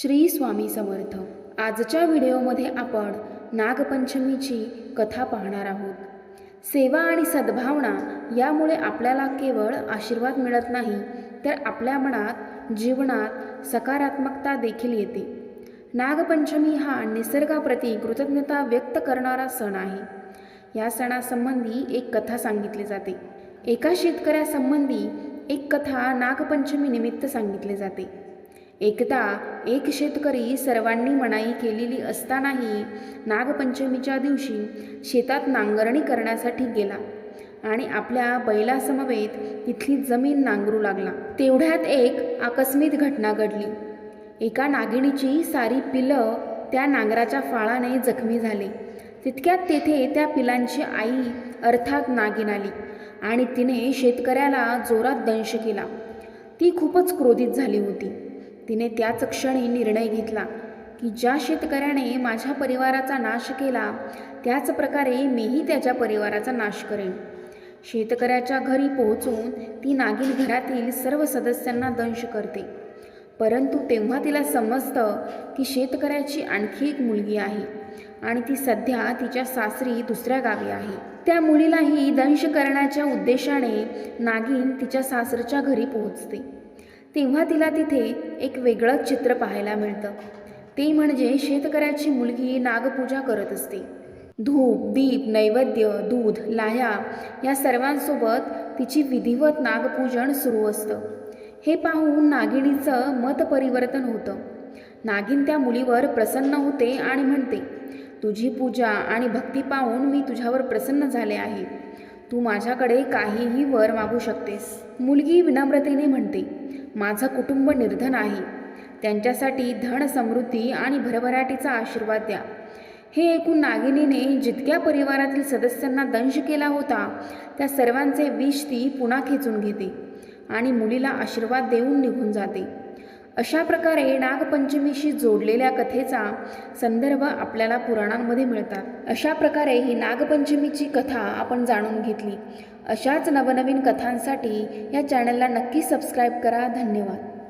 श्री स्वामी समर्थ. आजच्या व्हिडिओमध्ये आपण नागपंचमीची कथा पाहणार आहोत. सेवा आणि सद्भावना यामुळे आपल्याला केवळ आशीर्वाद मिळत नाही तर आपल्या मनात जीवनात सकारात्मकता देखील येते. नागपंचमी हा निसर्गाप्रती कृतज्ञता व्यक्त करणारा सण आहे. या सणासंबंधी एक कथा सांगितली जाते. एका शेतकऱ्यासंबंधी एक कथा नागपंचमीनिमित्त सांगितले सांगितली जाते. एकदा एक शेतकरी सर्वांनी मनाई केलेली असतानाही नागपंचमीच्या दिवशी शेतात नांगरणी करण्यासाठी गेला आणि आपल्या बैलासमवेत तिथली जमीन नांगरू लागला. तेवढ्यात एक आकस्मिक घटना घडली. एका नागिणीची सारी पिलं त्या नांगराच्या फाळाने जखमी झाले. तितक्यात तेथे त्या पिलांची आई अर्थात नागिन आली आणि तिने शेतकऱ्याला जोरात दंश केला. ती खूपच क्रोधित झाली होती. तिने त्याच क्षणी निर्णय घेतला की ज्या शेतकऱ्याने माझ्या परिवाराचा नाश केला त्याच प्रकारे मीही त्याच्या परिवाराचा नाश करेन. शेतकऱ्याच्या घरी पोहोचून ती नागिन घरातील सर्व सदस्यांना दंश करते. परंतु तेव्हा तिला समजतं की शेतकऱ्याची आणखी एक मुलगी आहे आणि ती सध्या तिच्या सासरी दुसऱ्या गावी आहे. त्या मुलीलाही दंश करण्याच्या उद्देशाने नागिन तिच्या सासरच्या घरी पोहोचते. तेव्हा तिला तिथे एक वेगळंच चित्र पाहायला मिळतं. ते म्हणजे शेतकऱ्याची मुलगी नागपूजा करत असते. धूप दीप नैवेद्य दूध लाह्या या सर्वांसोबत तिची विधिवत नागपूजन सुरू असतं. हे पाहून नागिणीचं मत परिवर्तन होतं. नागिन त्या मुलीवर प्रसन्न होते आणि म्हणते तुझी पूजा आणि भक्ती पाहून मी तुझ्यावर प्रसन्न झाले आहे. तू माझ्याकडे काहीही वर मागू शकतेस. मुलगी विनम्रतेने म्हणते माझं कुटुंब निर्धन आहे. त्यांच्यासाठी धन समृद्धी आणि भरभराटीचा आशीर्वाद द्या. हे ऐकून नागिनीने जितक्या परिवारातील सदस्यांना दंश केला होता त्या सर्वांचे विष ती पुन्हा खेचून घेते आणि मुलीला आशीर्वाद देऊन निघून जाते. अशा प्रकारे नागपंचमीशी जोडलेल्या कथेचा संदर्भ आपल्याला पुराणांमध्ये मिळतात. अशा प्रकारे ही नागपंचमीची कथा आपण जाणून घेतली. अशाच नवनवीन कथांसाठी या चॅनलला नक्की सबस्क्राईब करा. धन्यवाद.